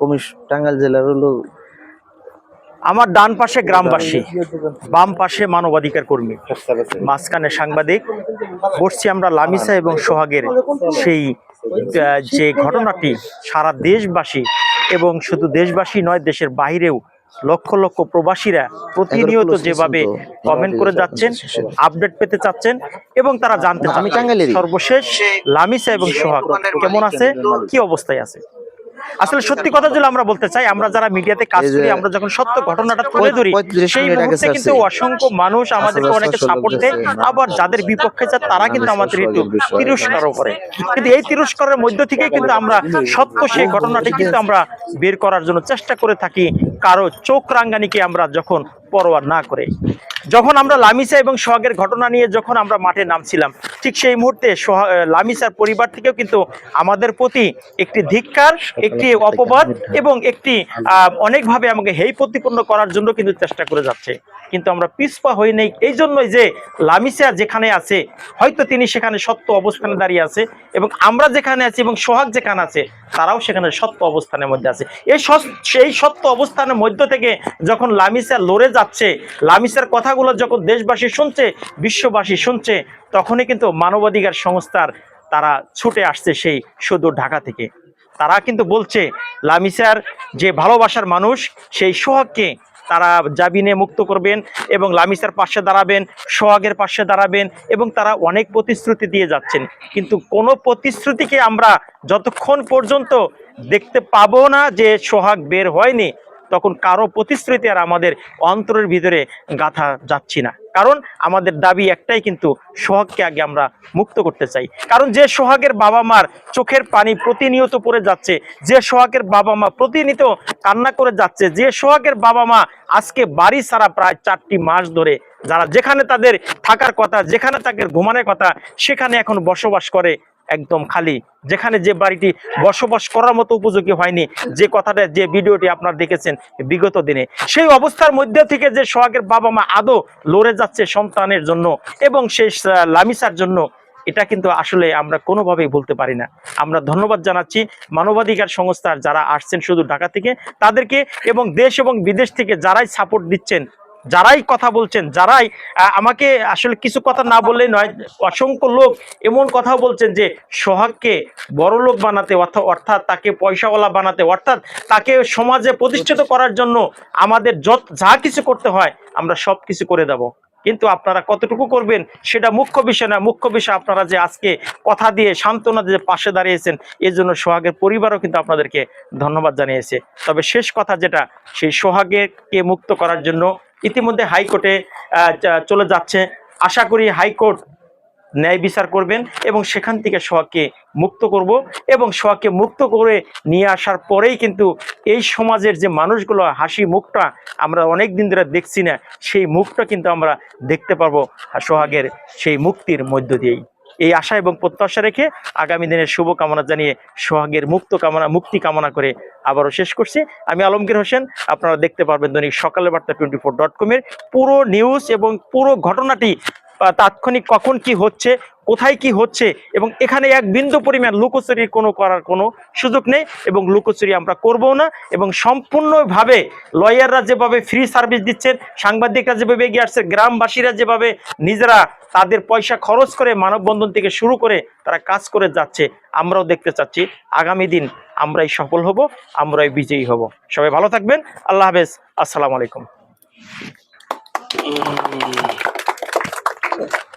কমিশ টাঙ্গাইল জেলার হলো আমার ডান পাশে গ্রামবাসী বাম পাশে মানবাধিকার কর্মী। মাঝখানে সাংবাদিক বসছি আমরা লামিসা এবং সোহাগের সেই যে ঘটনাটি সারা দেশবাসী এবং শুধু দেশবাসী নয় দেশের বাইরেও লক্ষ লক্ষ প্রবাসীরা প্রতিনিয়ত যেভাবে কমেন্ট করে যাচ্ছেন আপডেট পেতে চাচ্ছেন এবং তারা জানতে চান সর্বশেষ লামিসা এবং সোহাগ কেমন আছে কি অবস্থায় আছে? আসলে সত্যি কথা যদি আমরা বলতে চাই আমরা যারা মিডিয়াতে কাজ করি আমরা যখন সত্য ঘটনাটা তুলে ধরি সেই মুহূর্তে কিন্তু অসংখ্য মানুষ আমাদের অনেকে সাপোর্ট দেয়। আবার যাদের বিপক্ষে যা তারা কিন্তু আমাদের একটু তিরস্কার করে। কিন্তু এই তিরস্কারের মধ্য থেকে কিন্তু আমরা সত্য সেই ঘটনাটি কিন্তু আমরা বের করার জন্য চেষ্টা করে থাকি। কারও চোখ রাঙ্গানিকে আমরা যখন পরোয়া না করে, যখন আমরা লামিসা এবং সোহাগের ঘটনা নিয়ে যখন আমরা মাঠে নামছিলাম, ঠিক সেই মুহূর্তে লামিসার পরিবার থেকেও কিন্তু আমাদের প্রতি একটি ধিক্কার, একটি অপবাদ এবং একটি অনেকভাবে আমাকে হেই প্রতিপন্ন করার জন্য কিন্তু চেষ্টা করে যাচ্ছে। কিন্তু আমরা পিছপা হই নেই। এই জন্যই যে লামিসা যেখানে আছে, হয়তো তিনি সেখানে সত্য অবস্থানে দাঁড়িয়ে আছে এবং আমরা যেখানে আছি এবং সোহাগ যেখানে আছে, তারাও সেখানে সত্য অবস্থানের মধ্যে আছে। এই সেই সত্য অবস্থানের মধ্য থেকে যখন লামিসা লড়ে যাচ্ছে, লামিসার কথাগুলো যখন দেশবাসী শুনছে, বিশ্ববাসী শুনছে, তখনই কিন্তু মানবাধিকার সংস্থার তারা ছুটে আসছে সেই সুদূর ঢাকা থেকে। তারা কিন্তু বলছে, লামিসার যে ভালোবাসার মানুষ, সেই সোহাগকে তারা জাবিনে মুক্ত করবেন এবং লামিসার পাশে দাঁড়াবেন, সোহাগের পাশে দাঁড়াবেন এবং তারা অনেক প্রতিশ্রুতি দিয়ে যাচ্ছেন। কিন্তু কোনো প্রতিশ্রুতিকে আমরা যতক্ষণ পর্যন্ত দেখতে পাবো না যে সোহাগ বের হয়নি তখন কারও প্রতিশ্রুতি আর আমাদের অন্তরের ভিতরে গাথা যাচ্ছি না। কারণ আমাদের দাবি একটাই কিন্তু সোহাগকে আগে আমরা মুক্ত করতে চাই। কারণ যে সোহাগের বাবা মার চোখের পানি প্রতিনিয়ত পড়ে যাচ্ছে, যে সোহাগের বাবা মা প্রতিনিয়ত কান্না করে যাচ্ছে, যে সোহাগের বাবা মা আজকে বাড়ি ছাড়া প্রায় চারটি মাস ধরে যারা যেখানে তাদের থাকার কথা, যেখানে তাদের ঘুমানোর কথা, সেখানে এখন বসবাস করে একদম খালি। যেখানে যে বাড়িটি বসবাস করার মতো উপযোগী হয়নি, যে কথাটা, যে ভিডিওটি আপনারা দেখেছেন বিগত দিনে। সেই অবস্থার মধ্যে থেকে যে সোহাগের বাবা মা আদৌ লড়ে যাচ্ছে সন্তানের জন্য এবং সেই লামিসার জন্য, এটা কিন্তু আসলে আমরা কোনোভাবেই বলতে পারি না। আমরা ধন্যবাদ জানাচ্ছি মানবাধিকার সংস্থার যারা আসছেন শুধু ঢাকা থেকে, তাদেরকে এবং দেশ এবং বিদেশ থেকে যারাই সাপোর্ট দিচ্ছেন যারাই কথা বলছেন, যারাই আমাকে আসলে কিছু কথা না বললেই নয়, অসংখ্য লোক এমন কথা বলছেন যে সোহাগকে বড় লোক বানাতে অর্থাৎ অর্থাৎ তাকে পয়সাওয়ালা বানাতে, অর্থাৎ তাকে সমাজে প্রতিষ্ঠিত করার জন্য আমাদের যত, যা কিছু করতে হয়, আমরা সব কিছু করে দেব। কিন্তু আপনারা কতটুকু করবেন, সেটা মুখ্য বিষয় না। মুখ্য বিষয় আপনারা যে আজকে কথা দিয়ে সান্ত্বনা দিয়ে পাশে দাঁড়িয়েছেন এই জন্য সোহাগের পরিবারও কিন্তু আপনাদেরকে ধন্যবাদ জানিয়েছে। তবে শেষ কথা যেটা, সেই সোহাগেরকে মুক্ত করার জন্য ইতিমধ্যে হাইকোর্টে চলে যাচ্ছে। আশা করি হাইকোর্ট ন্যায় বিচার করবেন এবং সেখান থেকে সোহাগকে মুক্ত করব এবং সোহাগকে মুক্ত করে নিয়ে আসার পরেই কিন্তু এই সমাজের যে মানুষগুলো, হাসি মুখটা আমরা অনেক দিন ধরে দেখছি না, সেই মুখটা কিন্তু আমরা দেখতে পারব সোহাগের সেই মুক্তির মধ্য দিয়েই। এই আশা এবং প্রত্যাশা রেখে আগামী দিনের শুভকামনা জানিয়ে সোহাগের মুক্ত কামনা, মুক্তি কামনা করে আবারও শেষ করছি। আমি আলমগীর হোসেন, আপনারা দেখতে পারবেন দৈনিক সকালের বার্তা টোয়েন্টি ফোর ডট কমের পুরো নিউজ এবং পুরো ঘটনাটি তাৎক্ষণিক কখন কি হচ্ছে, কোথায় কি হচ্ছে, এবং এখানে এক বিন্দু পরিমাণ লুকোচুরি কোনো করার কোনো সুযোগ নেই, এবং লুকোচুরি আমরা করব না, এবং সম্পূর্ণভাবে লয়াররা যেভাবে ফ্রি সার্ভিস দিচ্ছেন, সাংবাদিকরা যেভাবে এগিয়ে আসছে গ্রামবাসীরা যেভাবে নিজেরা তাদের পয়সা খরচ করে মানববন্ধন থেকে শুরু করে তারা কাজ করে যাচ্ছে, আমরাও দেখতে চাচ্ছি, আগামী দিন আমরাই সফল হব, আমরাই বিজয়ী হব। সবাই ভালো থাকবেন, আল্লাহ হাফেজ, আসসালামু আলাইকুম। Thank you.